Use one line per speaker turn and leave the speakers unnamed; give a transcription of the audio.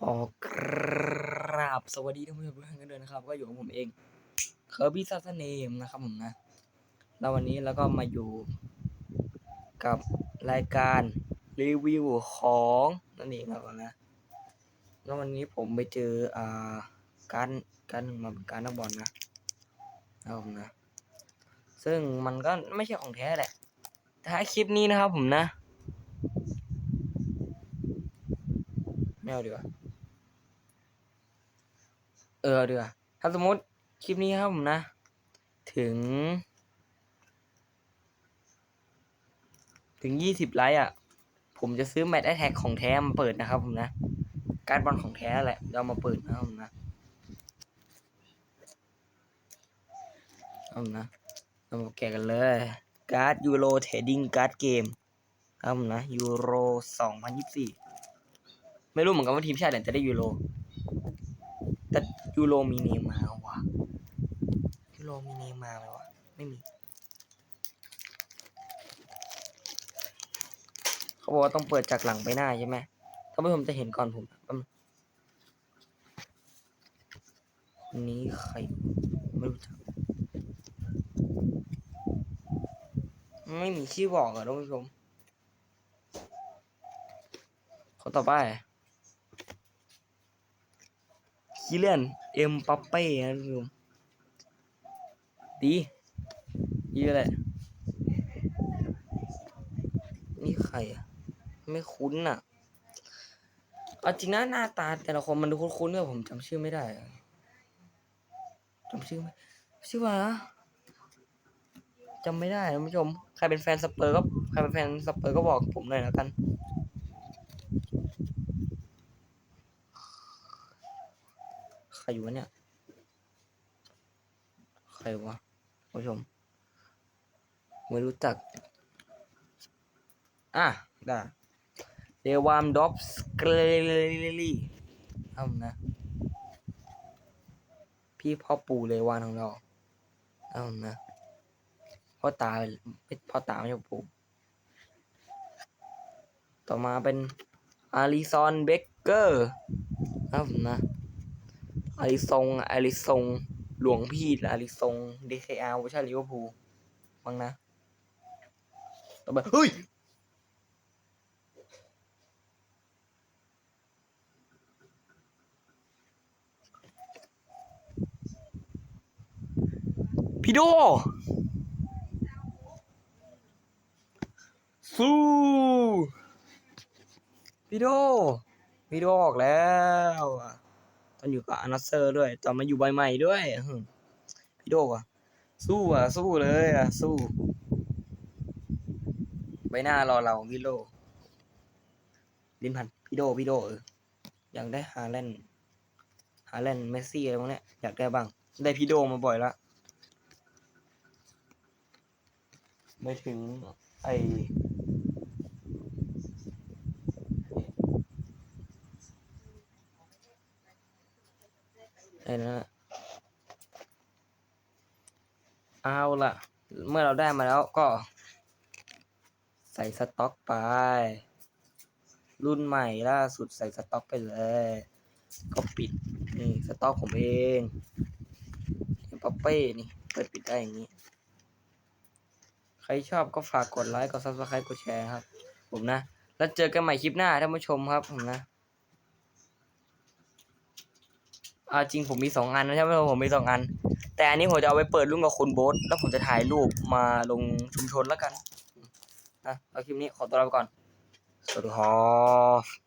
ขอกราบสวัสดีท่านผู้ชมทุกท่านกันด้วยนะครับ ก็อยู่กับผมเองเคอร์บี้ซัสเนมนะครับผมนะ แล้ววันนี้แล้วก็มาอยู่กับรายการรีวิวของนั่นเองครับผมนะ แล้ววันนี้ผมไปเจออ่าการการหนึ่งมาเป็นการนักบอลนะครับผมนะ ซึ่งมันก็ไม่ใช่ของแท้แหละถ้าคลิปนี้นะครับผมนะไม่เอาดีกว่า ออเดีกว่าถ้าสมมติคลิปนี้ครับผมนะ ถึง ถึงยี่สิบไลค์อะ ผมจะซื้อแมต c ์ a แท็กของแท้มาเปิดนะครับผมนะ การบอลของแท้แหละเรามาเปิดนะครับผมนะเอานะเรามาแกะกันเลยการ์ดยูโรเทดดิ้งการ์ดเกมครับผมนะยูโรสองพันยี่สิบสี่ไม่รู้เหมือนกันว่าทีมชาติไหนจะได้ยูโร แต่ยูโรมีเนย์มาวะยูโรมีเนย์มาไหมวะไม่มีเขาบอกว่าต้องเปิดจากหลังไปหน้าใช่ไหมถ้าไม่ผมจะเห็นก่อนผมแป๊บนึงคนนี้ใครไม่รู้จักไม่มีชื่อบอกอะท่านผู้ชมคนต่อไป คิเลียน เอ็มปัปเป้นะท่านผู้ชมดีดีเลยนี่ใครอะ ไม่คุ้นอะเอาจริงนะหน้าตาแต่ละคนมันดูคุ้นๆเนี่ยผมจำชื่อไม่ได้อะจำชื่อไม่ชื่อว่าอะไรนะจำไม่ได้ท่านผู้ชม ใครเป็นแฟนสเปอร์ก็ใครเป็นแฟนสเปอร์ก็บอกผมหน่อยแล้วกัน ใค รอยู่วะเนี่ย ใครวะผู้ชม ไม่รู้จัก อะ ได้เดวามดอฟสเกลลี่ทำนะ พี่พ่อปู่เลวานของเราเอานะพ่อตาไม่พ่อตาไม่ใช่ปู่ต่อมาเป็นอาริซอนเบเกอร์เอานะ อาริซงอาริซงหลวงพี่อาริซงเคอาร์เวอร์ชันลิเวอร์พูลบ้งนะต่อไปเฮ้ยพี่โดสู้ พี่โด พี่โดออกแล้ว อะตอนอยู่กับอนาเซอร์ด้วยตอนมาอยู่ใบใหม่ด้วยพี่โดอะ สู้อะ สู้เลยอะ สู้ ใบหน้ารอเราพี่โดลินพันพี่โดพี่โดเอออยากได้ฮาแลนฮาแลนเมสซี่อะไรพวกเนี้ยอยากได้บ้าง ได้พี่โดมาบ่อยละไม่ถึงไอ ไอ้นั่นนะเอาละเมื่อเราได้มาแล้วก็ ใส่สต็อกไป รุ่นใหม่ล่าสุดใส่สต็อกไปเลย ก็ปิดนี่สต็อกผมเองป๊อปเป้นี่เปิดปิดได้อย่างนี้ ใครชอบก็ฝากกดไลค์กด subscribe กดแชร์ครับ ผมนะ แล้วเจอกันใหม่คลิปหน้าท่านผู้ชมครับผมนะ อ่าจริงผมมีสองอันนะใช่ไหมผมมีสองอัน แต่อันนี้ผมจะเอาไปเปิดรุ่นกับคุณโบ๊ทแล้วผมจะถ่ายรูปมาลงชุมชนแล้วกันนะแล้วคลิปนี้ขอตัวลาไปก่อนสวัสดีครับ